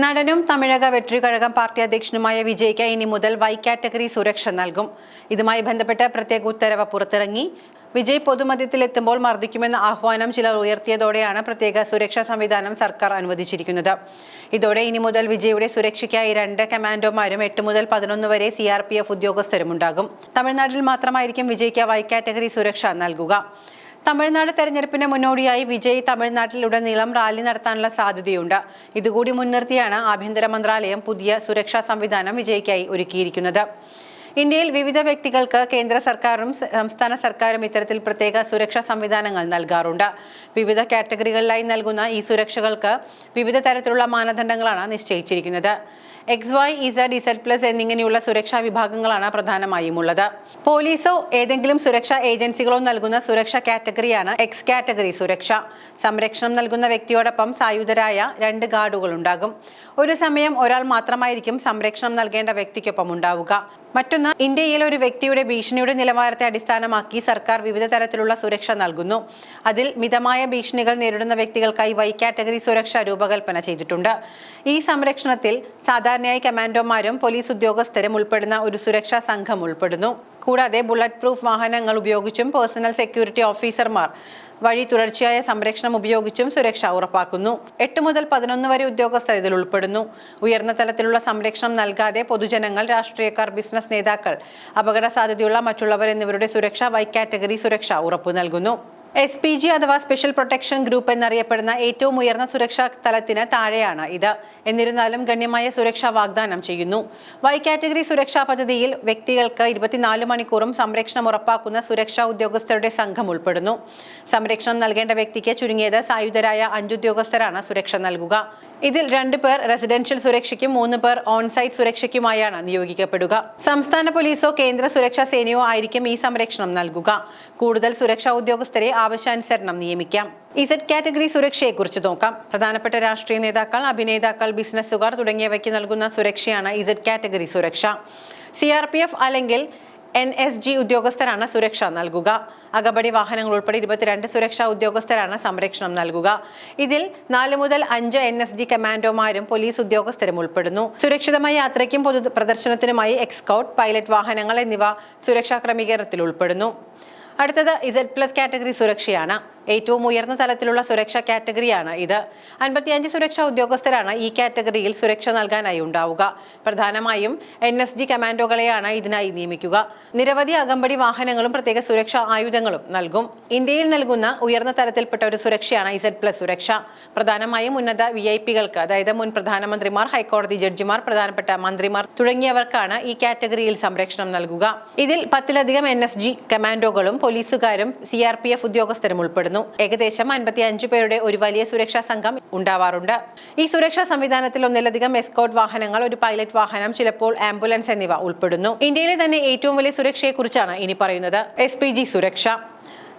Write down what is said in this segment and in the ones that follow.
നടനും തമിഴക വെട്രികഴകം പാർട്ടി അധ്യക്ഷനുമായ വിജയ്ക്ക് ഇനി മുതൽ വൈ കാറ്റഗറി സുരക്ഷ നൽകും. ഇതുമായി ബന്ധപ്പെട്ട പ്രത്യേക ഉത്തരവ് പുറത്തിറങ്ങി. വിജയ് പൊതുമധ്യത്തിലെത്തുമ്പോൾ മർദ്ദിക്കുമെന്ന ആഹ്വാനം ചിലർ ഉയർത്തിയതോടെയാണ് പ്രത്യേക സുരക്ഷാ സംവിധാനം സർക്കാർ അനുവദിച്ചിരിക്കുന്നത്. ഇതോടെ ഇനി മുതൽ വിജയുടെ സുരക്ഷയ്ക്കായി രണ്ട് കമാൻഡോമാരും എട്ട് മുതൽ പതിനൊന്ന് വരെ സി ആർ പി എഫ് ഉദ്യോഗസ്ഥരും ഉണ്ടാകും തമിഴ്നാട്ടിൽ മാത്രമായിരിക്കും വിജയ്ക്ക് വൈ കാറ്റഗറി സുരക്ഷ നൽകുക. തമിഴ്നാട് തെരഞ്ഞെടുപ്പിന് മുന്നോടിയായി വിജയ് തമിഴ്നാട്ടിലുടനീളം റാലി നടത്താനുള്ള സാധ്യതയുണ്ട്. ഇതുകൂടി മുൻനിർത്തിയാണ് ആഭ്യന്തര മന്ത്രാലയം പുതിയ സുരക്ഷാ സംവിധാനം വിജയ്ക്കായി ഒരുക്കിയിരിക്കുന്നത്. ഇന്ത്യയിൽ വിവിധ വ്യക്തികൾക്ക് കേന്ദ്ര സർക്കാരും സംസ്ഥാന സർക്കാരും ഇത്തരത്തിൽ പ്രത്യേക സുരക്ഷാ സംവിധാനങ്ങൾ നൽകാറുണ്ട്. വിവിധ കാറ്റഗറികളിലായി നൽകുന്ന ഈ സുരക്ഷകൾക്ക് വിവിധ തരത്തിലുള്ള മാനദണ്ഡങ്ങളാണ് നിശ്ചയിച്ചിരിക്കുന്നത്. X Y Z Z plus എന്നിങ്ങനെയുള്ള സുരക്ഷാ വിഭാഗങ്ങളാണ് പ്രധാനമായും ഉള്ളത്. പോലീസോ ഏതെങ്കിലും സുരക്ഷാ ഏജൻസികളോ നൽകുന്ന സുരക്ഷാ കാറ്റഗറിയാണ് എക്സ് കാറ്റഗറി സുരക്ഷ. സംരക്ഷണം നൽകുന്ന വ്യക്തിയോടൊപ്പം സായുധരായ രണ്ട് ഗാർഡുകൾ ഉണ്ടാകും. ഒരു സമയം ഒരാൾ മാത്രമായിരിക്കും സംരക്ഷണം നൽകേണ്ട വ്യക്തിക്കൊപ്പം ഉണ്ടാവുക. മറ്റൊന്ന് ഇന്ത്യയിൽ ഒരു വ്യക്തിയുടെ ഭീഷണിയുടെ നിലവാരത്തെ അടിസ്ഥാനമാക്കി സർക്കാർ വിവിധ തരത്തിലുള്ള സുരക്ഷ നൽകുന്നു. അതിൽ മിതമായ ഭീഷണികൾ നേരിടുന്ന വ്യക്തികൾക്കായി വൈ കാറ്റഗറി സുരക്ഷ രൂപകൽപ്പന ചെയ്തിട്ടുണ്ട്. ഈ സംരക്ഷണത്തിൽ സാധാരണയായി കമാൻഡോമാരും പോലീസ് ഉദ്യോഗസ്ഥരും ഉൾപ്പെടുന്ന ഒരു സുരക്ഷാ സംഘം ഉൾപ്പെടുന്നു. കൂടാതെ ബുള്ളറ്റ് പ്രൂഫ് വാഹനങ്ങൾ ഉപയോഗിച്ചും പേഴ്സണൽ സെക്യൂരിറ്റി ഓഫീസർമാർ വഴി തുടർച്ചയായ സംരക്ഷണം ഉപയോഗിച്ചും സുരക്ഷ ഉറപ്പാക്കുന്നു. എട്ട് മുതൽ പതിനൊന്ന് വരെ ഉദ്യോഗസ്ഥർ ഇതിൽ ഉൾപ്പെടുന്നു. ഉയർന്ന തലത്തിലുള്ള സംരക്ഷണം നൽകാതെ പൊതുജനങ്ങൾ രാഷ്ട്രീയക്കാർ ബിസിനസ് നേതാക്കൾ അപകട സാധ്യതയുള്ള മറ്റുള്ളവർ എന്നിവരുടെ സുരക്ഷ വൈ കാറ്റഗറി സുരക്ഷ ഉറപ്പു നൽകുന്നു. എസ് പി ജി അഥവാ സ്പെഷ്യൽ പ്രൊട്ടക്ഷൻ ഗ്രൂപ്പ് എന്നറിയപ്പെടുന്ന ഏറ്റവും ഉയർന്ന സുരക്ഷാ തലത്തിന് താഴെയാണ് ഇത്. എന്നിരുന്നാലും ഗണ്യമായ സുരക്ഷ വാഗ്ദാനം ചെയ്യുന്നു. വൈ കാറ്റഗറി സുരക്ഷാ പദ്ധതിയിൽ വ്യക്തികൾക്ക് ഇരുപത്തിനാല് മണിക്കൂറും സംരക്ഷണം ഉറപ്പാക്കുന്ന സുരക്ഷാ ഉദ്യോഗസ്ഥരുടെ സംഘം ഉൾപ്പെടുന്നു. സംരക്ഷണം നൽകേണ്ട വ്യക്തിക്ക് ചുരുങ്ങിയത് സായുധരായ അഞ്ചുദ്യോഗസ്ഥരാണ് സുരക്ഷ നൽകുക. ഇതിൽ രണ്ടു പേർ റെസിഡൻഷ്യൽ സുരക്ഷയ്ക്കും മൂന്ന് പേർ ഓൺസൈറ്റ് സുരക്ഷയ്ക്കുമായാണ് നിയോഗിക്കപ്പെടുക. സംസ്ഥാന പോലീസോ കേന്ദ്ര സുരക്ഷാ സേനയോ ആയിരിക്കും ഈ സംരക്ഷണം നൽകുക. കൂടുതൽ സുരക്ഷാ ഉദ്യോഗസ്ഥരെ ആവശ്യാനുസരണം നിയമിക്കാം. ഇസഡ് കാറ്റഗറി സുരക്ഷയെക്കുറിച്ച് നോക്കാം. പ്രധാനപ്പെട്ട രാഷ്ട്രീയ നേതാക്കൾ അഭിനേതാക്കൾ ബിസിനസ്സുകാർ തുടങ്ങിയവയ്ക്ക് നൽകുന്ന സുരക്ഷയാണ് ഇസഡ് കാറ്റഗറി സുരക്ഷ. സി ആർ പി എഫ് അല്ലെങ്കിൽ എൻ എസ് ജി ഉദ്യോഗസ്ഥരാണ് സുരക്ഷ നൽകുക. അകപടി വാഹനങ്ങൾ ഉൾപ്പെടെ ഇരുപത്തിരണ്ട് സുരക്ഷാ ഉദ്യോഗസ്ഥരാണ് സംരക്ഷണം നൽകുക. ഇതിൽ നാല് മുതൽ അഞ്ച് എൻ എസ് ജി കമാൻഡോമാരും പോലീസ് ഉദ്യോഗസ്ഥരും ഉൾപ്പെടുന്നു. സുരക്ഷിതമായ യാത്രയ്ക്കും പൊതു പ്രദർശനത്തിനുമായി എക്സ്കൗട്ട് പൈലറ്റ് വാഹനങ്ങൾ എന്നിവ സുരക്ഷാ ക്രമീകരണത്തിൽ ഉൾപ്പെടുന്നു. അടുത്തത് ഇസഡ് പ്ലസ് കാറ്റഗറി സുരക്ഷയാണ്. ഏറ്റവും ഉയർന്ന തലത്തിലുള്ള സുരക്ഷാ കാറ്റഗറിയാണ് ഇത്. അൻപത്തിയഞ്ച് സുരക്ഷാ ഉദ്യോഗസ്ഥരാണ് ഈ കാറ്റഗറിയിൽ സുരക്ഷ നൽകാനായി ഉണ്ടാവുക. പ്രധാനമായും എൻ എസ് ജി കമാൻഡോകളെയാണ് ഇതിനായി നിയമിക്കുക. നിരവധി അകമ്പടി വാഹനങ്ങളും പ്രത്യേക സുരക്ഷാ ആയുധങ്ങളും നൽകും. ഇന്ത്യയിൽ നൽകുന്ന ഉയർന്ന തലത്തിൽപ്പെട്ട ഒരു സുരക്ഷയാണ് ഇസഡ് പ്ലസ് സുരക്ഷ. പ്രധാനമായും ഉന്നത വി ഐ പികൾക്ക് അതായത് മുൻ പ്രധാനമന്ത്രിമാർ ഹൈക്കോടതി ജഡ്ജിമാർ പ്രധാനപ്പെട്ട മന്ത്രിമാർ തുടങ്ങിയവർക്കാണ് ഈ കാറ്റഗറിയിൽ സംരക്ഷണം നൽകുക. ഇതിൽ പത്തിലധികം എൻ എസ് ജി കമാൻഡോകളും പോലീസുകാരും സി ആർ പി എഫ് ഉദ്യോഗസ്ഥരും ഉൾപ്പെടുന്നു. ഏകദേശം അൻപത്തി അഞ്ച് പേരുടെ ഒരു വലിയ സുരക്ഷാ സംഘം ഉണ്ടാവാറുണ്ട്. ഈ സുരക്ഷാ സംവിധാനത്തിൽ ഒന്നിലധികം എസ്കോട്ട് വാഹനങ്ങൾ ഒരു പൈലറ്റ് വാഹനം ചിലപ്പോൾ ആംബുലൻസ് എന്നിവ ഉൾപ്പെടുന്നു. ഇന്ത്യയിലെ തന്നെ ഏറ്റവും വലിയ സുരക്ഷയെക്കുറിച്ചാണ് ഇനി പറയുന്നത്. എസ് പി ജി സുരക്ഷ.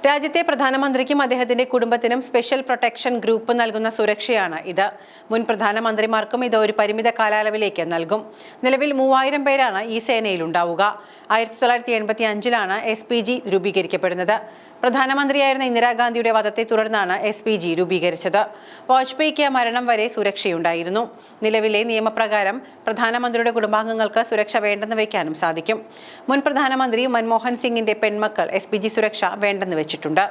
രാജ്യത്തെ പ്രധാനമന്ത്രിക്കും അദ്ദേഹത്തിന്റെ കുടുംബത്തിനും സ്പെഷ്യൽ പ്രൊട്ടക്ഷൻ ഗ്രൂപ്പ് നൽകുന്ന സുരക്ഷയാണ് ഇത്. മുൻ പ്രധാനമന്ത്രിമാർക്കും ഇത് ഒരു പരിമിത കാലയളവിലേക്ക് നൽകും. നിലവിൽ മൂവായിരം പേരാണ് ഈ സേനയിൽ ഉണ്ടാവുക. ആയിരത്തി തൊള്ളായിരത്തി എൺപത്തി അഞ്ചിലാണ് എസ് പി ജി രൂപീകരിക്കപ്പെടുന്നത്. പ്രധാനമന്ത്രിയായിരുന്ന ഇന്ദിരാഗാന്ധിയുടെ വധത്തെ തുടർന്നാണ് എസ് പി ജി രൂപീകരിച്ചത്. വാജ്പേയിക്ക് മരണം വരെ സുരക്ഷയുണ്ടായിരുന്നു. നിലവിലെ നിയമപ്രകാരം പ്രധാനമന്ത്രിയുടെ കുടുംബാംഗങ്ങൾക്ക് സുരക്ഷ വേണ്ടെന്ന് വയ്ക്കാനും സാധിക്കും. മുൻ പ്രധാനമന്ത്രി മൻമോഹൻ സിംഗിന്റെ പെൺമക്കൾ എസ് സുരക്ഷ വേണ്ടെന്ന് വെച്ചിട്ടുണ്ട്.